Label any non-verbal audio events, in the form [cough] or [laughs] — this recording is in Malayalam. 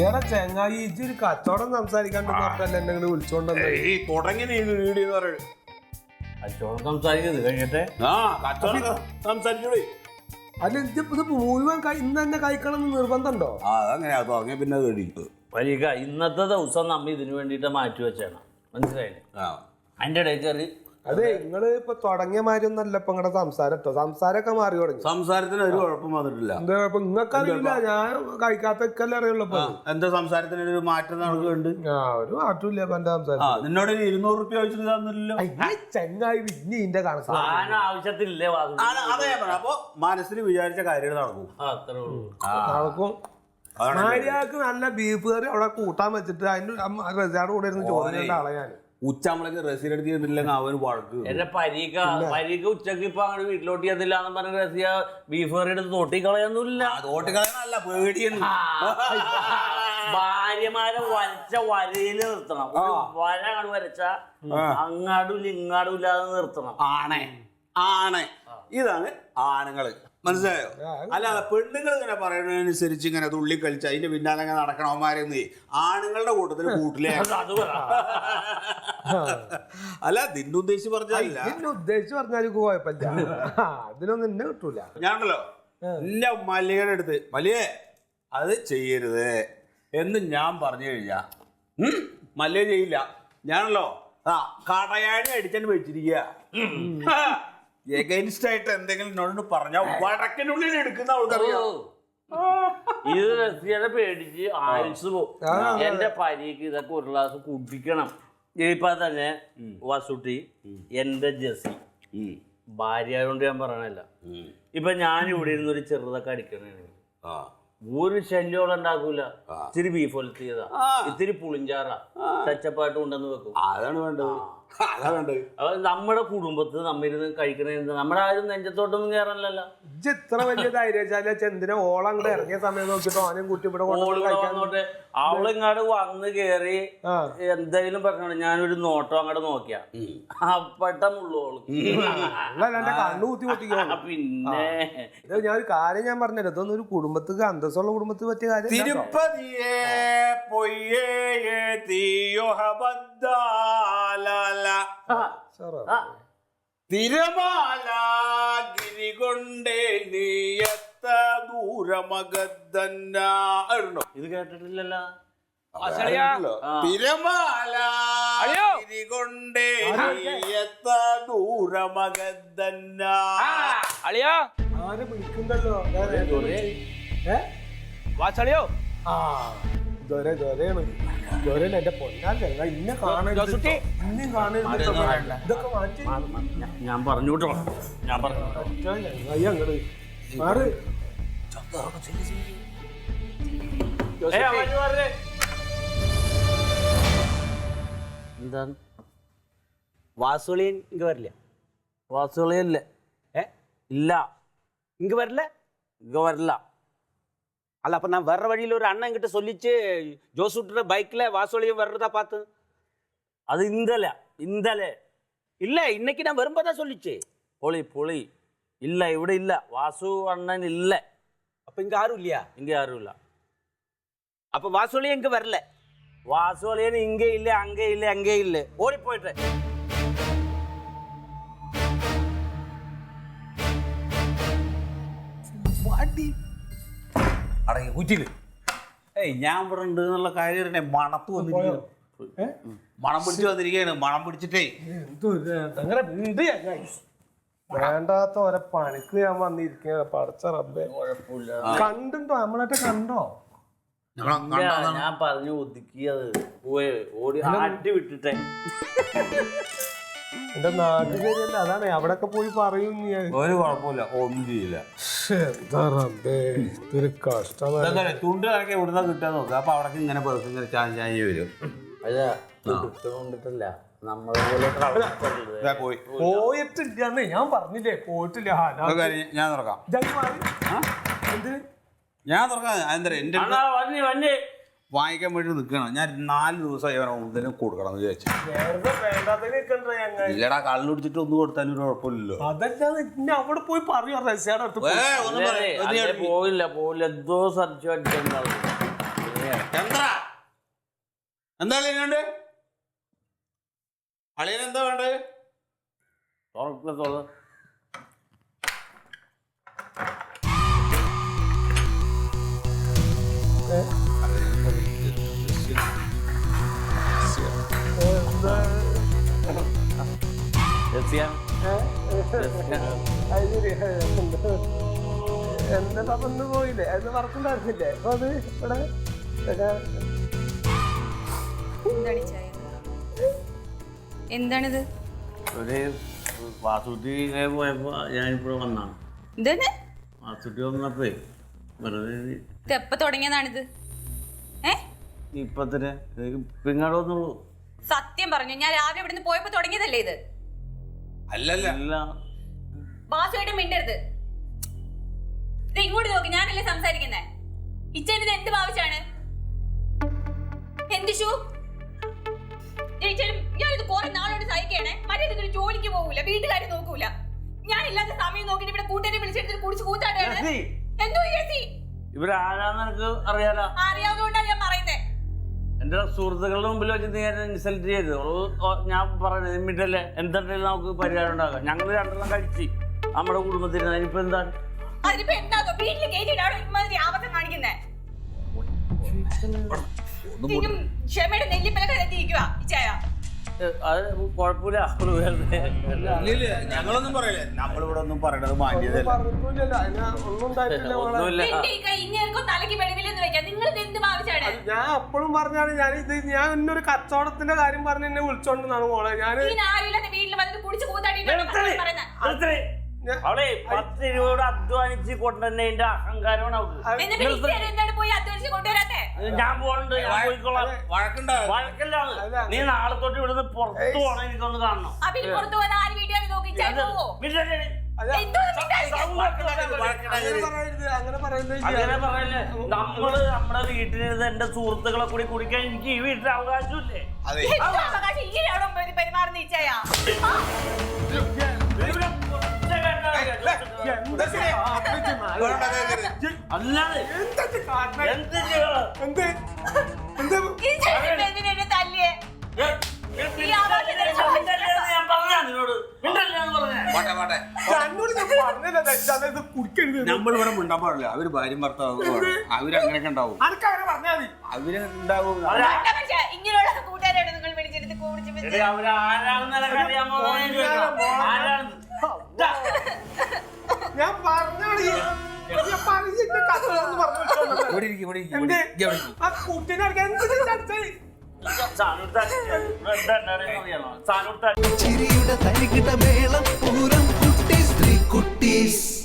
എടാ ചെങ്ങായി ഇജ്ജ് ഒരു കച്ചവടം സംസാരിക്കാണ്ട് മാത്രല്ല എന്നെ വിളിച്ചോണ്ടെന്ന്? ഈ തുടങ്ങി ഈ വീഡിയോ എന്ന് പറയുന്നത് കച്ചവടം സംസാരിക്കുന്നത് ആ കച്ചവടം സംസാരിച്ചോളി. അല്ല ഇത് ഇത് മുഴുവൻ കൈ- ഇന്ന് തന്നെ കഴിക്കണം എന്ന് നിർബന്ധമുണ്ടോ? ആ തുടങ്ങിയ പിന്നെ അത് ഇന്നത്തെ ദിവസം നമ്മ ഇതിനു വേണ്ടിട്ട് മാറ്റി വെച്ചേണം മനസ്സിലായില്ലേ? ആ. അതിന്റെ ഇടയിൽ കയറി അതെ നിങ്ങൾ ഇപ്പൊ തുടങ്ങിയ മാതിരി ഒന്നല്ല ഇപ്പൊ നിങ്ങളുടെ സംസാരം സംസാരമൊക്കെ മാറി തുടങ്ങി. സംസാരത്തിന് ഒരു കുഴപ്പം വന്നിട്ടില്ല. എന്താ ഇപ്പൊ നിങ്ങൾക്കറിയില്ല ഞാൻ കഴിക്കാത്തൊക്കെ അറിയുള്ളൂ എന്താ സംസാരത്തിന് ഒരു മാറ്റം നടക്കുന്നുണ്ട്? ആ ഒരു മാറ്റമില്ല ഇല്ല എന്റെ സംസാരം നിന്നോട് ഒരു ഇരുന്നൂറ് റുപ്യ ചോദിച്ചിട്ട് തന്നില്ലല്ലോ ചെങ്ങായി പിന്നെ ഇന്റെ കണക്ക് ആവശ്യത്തില്ലേ അതെ. അപ്പൊ മനസ്സിൽ വിചാരിച്ച കാര്യങ്ങൾ നടക്കും. അത്രേ ഉള്ളൂ. നടക്കും. ഭാര്യക്ക് നല്ല ബീഫ് കറി അവിടെ കൂട്ടാൻ വെച്ചിട്ട് അതിന്റെ റെസാർഡ് കൂടെ ഇരുന്ന് ചോദിക്കേണ്ട ആളെ ഞാൻ ഉച്ചാമ്പളക്ക് റെസീഡ് എടുത്ത് ചെയ്തില്ലെങ്കിൽ അവൻ വഴക്ക് എന്റെ പരീക്ക പരീക്ക ഉച്ചയ്ക്ക് ഇപ്പൊ അങ്ങനെ വീട്ടിലോട്ട് ചെന്നില്ല എന്ന് പറഞ്ഞ റസിയ ബീഫ് കറി എടുത്ത് തോട്ടി കളയൊന്നുമില്ല തോട്ടുകളല്ല പേടിയെന്ന് ഭാര്യമാരെ വരച്ച വരയിൽ നിർത്തണം. വര അങ്ങോട്ട് വരച്ച അങ്ങാടും ഇങ്ങാടും ഇല്ലാതെ നിർത്തണം. ആണേ. ആണ്. ഇതാണ് ആണുങ്ങൾ. മനസ്സിലായോ? അല്ലാതെ പെണ്ണുങ്ങൾ ഇങ്ങനെ പറയുന്നതിനനുസരിച്ച് ഇങ്ങനെ തുള്ളി കളിച്ച് അതിന്റെ പിന്നാലെ ഇങ്ങനെ നടക്കണവന്മാരെന്ന് ആണുങ്ങളുടെ കൂട്ടത്തിൽ കൂട്ടിലേ. അല്ല നിന്റെ ഉദ്ദേശിച്ച് പറഞ്ഞല്ല എന്നെ ഉദ്ദേശിച്ച് പറഞ്ഞാലും കുഴപ്പമില്ല. അതിനൊന്നും എന്നെ കിട്ടൂല. ഞാനുണ്ടല്ലോ. എന്റെ മല്ലികയുടെ അടുത്ത്. മല്ലിയെ അത് ചെയ്യരുത് എന്ന് ഞാൻ പറഞ്ഞു കഴിഞ്ഞാ. മല്ലിയെ മല്ലിക ചെയ്യില്ല. ഞാനല്ലോ ആ കടയാടി അടിച്ചാണ് വെച്ചിരിക്കുക. എഗൈൻസ്റ്റ് ആയിട്ട് എന്തെങ്കിലും എന്നോട് പറഞ്ഞാൽ വടക്കിനുള്ളിൽ എടുക്കുന്ന അവൾക്കറിയാം ഇത് റസിയുടെ പേടിച്ച് ആയുസ് പോകും എന്റെ പനിക്ക് ഇതൊക്കെ ഒരു ഗ്ലാസ് കുടിക്കണം. ഇപ്പൊ തന്നെ വസുട്ടി എന്റെ ജസി ഭാര്യ കൊണ്ട് ഞാൻ പറയണല്ല. ഇപ്പൊ ഞാൻ ഇവിടെ ഇരുന്ന് ഒരു ചെറുതൊക്കെ അടിക്കണേ ആ. ഒരു ശല്യോളം ഉണ്ടാക്കൂല. ഇത്തിരി ബീഫ് ഒലത്തിയതാ. ഇത്തിരി പുളിഞ്ചാറാ. ചച്ചപ്പാട്ട് ഉണ്ടെന്ന് വെക്കും. അതാണ് വേണ്ടത്. നമ്മുടെ കുടുംബത്ത് നമ്മിരുന്ന് കഴിക്കണ നമ്മുടെ ആരും നെഞ്ചത്തോട്ടൊന്നും കയറാനല്ലോ ഇജ്ജ് ഇത്ര വലിയ ധൈര്യശാലി ചെന്തിനെ ഓളം അങ്ങോട്ട് ഇറങ്ങിയ സമയം നോക്കിട്ട് ഓനും കുട്ടി ഇവിടെ വന്നോട്ടെ. അവളിങ്ങാട് വന്ന് കേറി എന്തെങ്കിലും പറഞ്ഞോണ്ട് ഞാനൊരു നോട്ടം അങ്ങോട്ട് നോക്കിയ. അപ്പട്ട മുള്ളോൾ അല്ല എന്റെ കണ്ണു കുത്തി പൊട്ടിക്കോ ആ, പിന്നെ. ഞാൻ ഒരു കാര്യം ഞാൻ പറഞ്ഞല്ലോ ഇതൊന്നും ഒരു കുടുംബത്തിൽ അന്തസ്സുള്ള കുടുംബത്തിൽ പറ്റിയ കാര്യം തിരുപ്പതിയേ പൊയ്യേ തീയോ സാറേ. ആ, തിരമാല ഗിരി കൊണ്ടേ നീയത്ത ദൂരമഗദ്ദന്ന അറിയണോ? ഇത് കേട്ടിട്ടില്ലല്ലോ. തിരമാലാഗിരി കൊണ്ടേ നീയത്ത ദൂരമഗദ്ദന്ന അളിയോ. ആരെ. ഏ? വാസളിയോ ആ ദൊരെ ദൊരയാണ് ഞാൻ പറഞ്ഞു കേട്ടോ. ഞാൻ പറഞ്ഞു കേട്ടോ. ഒറ്റ ചെങ്ങായി വരില്ല? ഏ? ഇല്ല. ഇങ്ക് വരില്ല? ഇങ്ക് വരില്ല. அல்ல அப்போ நான் வர்ற வழியில் ஒரு அண்ணன் கிட்ட சொல்லிச்சு ஜோசுட்டுற பைக்கில் வாசோலியும் வர்றதா பார்த்து. அது இந்தல இந்தல. இல்லை இன்னைக்கு நான் வரும்போதா சொல்லிச்சு. பொலி பொலி. இல்லை இவிட இல்லை. வாசு அண்ணன் இல்லை. அப்போ இங்கே யாரும் இல்லையா? இங்கே யாரும் இல்லை. அப்போ வாசோலியும் இங்கே வரல. வாசோலியன்னு இங்கே இல்லை அங்கே இல்லை அங்கே இல்லை. ஓடி போயிட்டேன் வாட்டி അടങ്ങി കുറ്റിയിൽ ഏയ് ഞാൻ ഇവിടെ ഉണ്ട് എന്നുള്ള കാര്യം തന്നെ മണത്ത് വന്നിരിക്കുന്നു. മണം പിടിച്ച് വന്നിരിക്കുകയാണ്. മണം പിടിച്ചിട്ടേ. വേണ്ടാത്ത ഓരോ പണിക്ക് ഞാൻ വന്നിരിക്കുക പടച്ച റബ്ബേ. കണ്ടുണ്ടോ? നമ്മളൊക്കെ കണ്ടോ? ഞാൻ പറഞ്ഞു ഒതുക്കിയത് അത്. ഓടി ആട്ടി വിട്ടിട്ടെ. [laughs] എന്റെ നാട്ടിൽ ശരിയല്ല അതാണ്. അവിടൊക്കെ പോയി പറയും ഞാൻ ഒരു കുഴപ്പമില്ല ഒന്നും ചെയ്യില്ല. ഇതൊരു കഷ്ടമാണ്. തുണ്ട് കണക്കെ ഇവിടുന്ന് കിട്ടാൻ നോക്കുക അപ്പൊ അവിടെ ഇങ്ങനെ പെറുക്കി ഇങ്ങനെ ചാഞ്ഞ് ചാഞ്ഞ് വരും. അല്ല കൊണ്ടിട്ടില്ല. നമ്മളെ പോലെ പ്രവർത്തിക്കരുത്. ഇതാ പോയി. പോയിട്ടില്ലാന്ന്. ഞാൻ പറഞ്ഞില്ലേ പോയിട്ടില്ല. ഞാൻ- ഒരു കാര്യം ഞാൻ തുറക്കാം. ഇജ്ജ് മാറി. എന്ത് ഞാൻ തുറക്കാം. എന്താ എന്റെ അണ്ണാ വന്നി വന്നി. വാങ്ങിക്കാൻ വേണ്ടി നിൽക്കണം. ഞാൻ നാല് ദിവസമായി ഒന്നിനും കൊടുക്കണം എന്ന് വിചാരിച്ചു. ഇല്ലടാ കള്ളു പിടിച്ചിട്ട് ഒന്നും കൊടുത്താലും ഒരു കുഴപ്പമില്ലല്ലോ. അതല്ലാതെ ഇന്നെ അവിടെ പോയി പറയൂ റസിയുടെ അടുത്ത്. പോയില്ല പോയില്ല എന്തോ അടിച്ചിട്ടുണ്ടാവും അളിയൻ എന്താ? വേണ്ടത് തുറക്ക തുറ എന്റെ പോയില്ലേ അത് അപ്പൊ അത് ഇവിടെ എന്താണിത്? ഒരു വാസുട്ടി പോയപ്പോ ഞാനിപ്പോ വന്നാണ്. ഇതന്നെ? വാസുട്ടി വന്നപ്പോ വെറുതെ എപ്പ തുടങ്ങിയതാണിത്? ഏ? ഇപ്പൊ തന്നെ പിങ്ങാട് വന്നുള്ളൂ സത്യം പറഞ്ഞു ഞാൻ രാവിലെ ഇവിടുന്ന് പോയപ്പോ തുടങ്ങിയതല്ലേ ഇത്? അല്ലല്ല. ഇല്ല. ബാസുമായിട്ട് മിണ്ടരുത്. ഇത് ഇങ്ങോട്ട് നോക്ക് ഞാനല്ലേ സംസാരിക്കുന്നേ? ഇച്ചേന് എന്ത് ഭാവിച്ചാണ്? എന്ത് ഷൂ? ഞാനിത് കുറെ നാളോട് സഹിക്കണേ. മറ്റേ ജോലിക്ക് പോകൂല വീട്ടുകാരെ നോക്കൂല. ഞാനില്ലാത്ത സമയം നോക്കിട്ട് ഇവിടെ കൂട്ടുകാരെ വിളിച്ചെടുത്ത് കുടിച്ച് കൂത്താട്ടാണ്. എന്തോ ഇവരാരാന്ന് അറിയാലോ. അറിയാവുന്നതുകൊണ്ടാണ് ഞാൻ പറയുന്നത് എന്റെ സുഹൃത്തുക്കളുടെ മുമ്പിൽ വെച്ച് നീ എന്നെ ഇൻസൾട്ട് ചെയ്ത്. ഞാൻ പറയുന്നത് നിമ്മിട്ടല്ലേ എന്തുണ്ടെങ്കിലും നമുക്ക് പരിഹാരം ഉണ്ടാകാം ഞങ്ങൾ രണ്ടെണ്ണം കഴിച്ച് നമ്മുടെ കുടുംബത്തിന് അതിനിപ്പോ എന്താണ് ക്ഷമയുടെ നെല്ലിപ്പലൊക്കെ എത്തിയിരിക്കുക അത് കുഴപ്പമില്ല. അവൾ വെറുതെ. ഇല്ലില്ല ഞങ്ങളൊന്നും പറയില്ല. നമ്മളിവിടെ ഒന്നും പറയണത് മാന്യതല്ല പറഞ്ഞിട്ടില്ല അതിന് ഒന്നും ഉണ്ടായിട്ടില്ല മോളെ. ഒന്നുമില്ല. ഞാൻ അപ്പോഴും പറഞ്ഞാണ്. ഞാൻ ഇത് ഞാൻ ഇന്നൊരു കച്ചവടത്തിന്റെ കാര്യം പറഞ്ഞ് എന്നെ വിളിച്ചോണ്ടെന്നാണ് മോളെ. ഞാൻ വീട്ടിൽ വന്നിട്ട് കുടിച്ച് നിർത്തണേ. അവളെ പത്ത് രൂപയോട് അധ്വാനിച്ച് കൊണ്ടുവന്നതിന്റെ അഹങ്കാരമാണ് അവൾക്ക്. ഞാൻ പോകണ്ട് ഞാൻ പോയിക്കോളാം. വഴക്കല്ലാണ് നീ നാളെ തൊട്ട് ഇവിടുന്ന് പുറത്തു പോകണം എനിക്കൊന്ന് കാണണം? അങ്ങനെ പറയല്ലേ. നമ്മൾ നമ്മുടെ വീട്ടിലിരുന്ന് എന്റെ സുഹൃത്തുക്കളെ കൂടി കുടിക്കാൻ എനിക്ക് ഈ വീട്ടിൽ അവകാശമില്ലേ? അവകാശം? ഇങ്ങനെയാണോ പെരു- പെരുമാറുന്ന അല്ലാതെ എന്ത് ചെയ്യണം എന്നെ ഞാൻ പറഞ്ഞ നിന്നോട് മിണ്ടല്ലേ എന്ന് പറഞ്ഞേ പോട്ടെ പോട്ടെ നമ്മളിവിടെ മിണ്ടാൻ പാടില്ല അവർ ഭാര്യയും ഭർത്താവും അവരങ്ങനെയൊക്കെ ഉണ്ടാവും അവർ ഉണ്ടാവും അവരാ- വേണ്ട മനുഷ്യ, ഇങ്ങനെയുള്ള കൂട്ടുകാരാണ് നിങ്ങൾ വിളിച്ചെടുത്ത് കുടിച്ച് വെച്ച് എടീ, അവരാരാണെന്നല്ല അറിയാൻ പോകുന്നത് ആരാണ് ഞാൻ പറഞ്ഞാണ് പറഞ്ഞു എന്ത്? ചിരിയുടെ തരികിട്ട മേളം പൂരം കുട്ടി സ്ത്രീ കുട്ടീസ്.